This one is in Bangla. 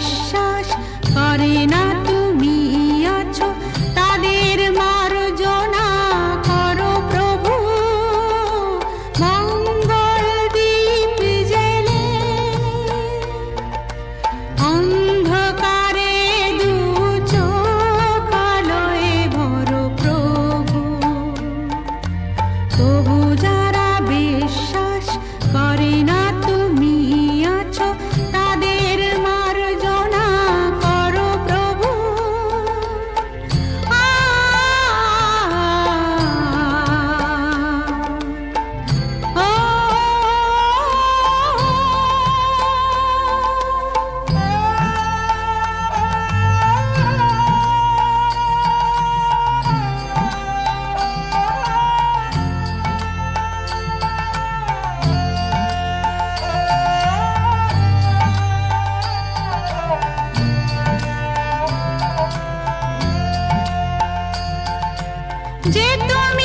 বিশ্বাস করে না जे तुम